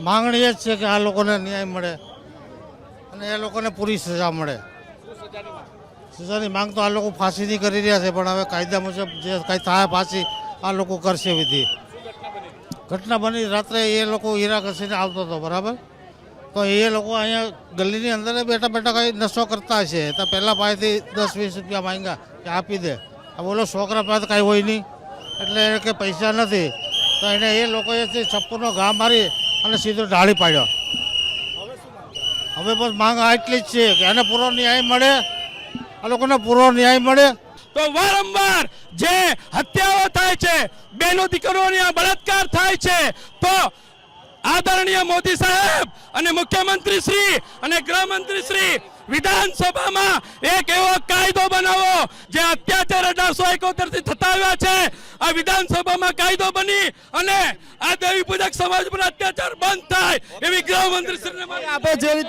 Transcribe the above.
માંગણી એ જ છે કે આ લોકોને ન્યાય મળે અને એ લોકોને પૂરી સજા મળે. સજાની માંગ તો આ લોકો ફાંસીની કરી રહ્યા છે, પણ હવે કાયદા મુજબ જે કાંઈ થાય ફાંસી આ લોકો કરશે વિધિ. ઘટના બની રાત્રે એ લોકો હીરા ઘસીને આવતો હતો, બરાબર? તો એ લોકો અહીંયા ગલીની અંદર બેઠા બેઠા કંઈ નશો કરતા છે. તો પહેલાં પાસેથી દસ વીસ રૂપિયા માંગ્યા કે આપી દે. આ બોલો, છોકરા પાસે કાંઈ હોય નહીં. એટલે કે, પૈસા નથી. તો એને એ લોકોએ છપ્પરનો ઘા મારી અને સીધો ઢાળી પાડ્યો. હવે બસ માંગ આટલી જ છે કે એને પૂરો ન્યાય મળે, આ લોકોને પૂરો ન્યાય મળે. તો વારંવાર જે હત્યાઓ થાય છે, બેનો દીકરીઓની બળાત્કાર થાય છે, તો આદરણીય મોદી સાહેબ અને મુખ્યમંત્રી શ્રી અને ગૃહમંત્રી શ્રી વિધાનસભામાં એક એવો કાયદો બનાવો જે અત્યાચાર અઢારસો એકોતેરથી થતા આવ્યા છે. આ વિધાનસભામાં કાયદો બની અને આ દેવી પૂજક સમાજ પર અત્યાચાર બંધ થાય એવી ગૃહમંત્રી શ્રીને આપે જે રીતે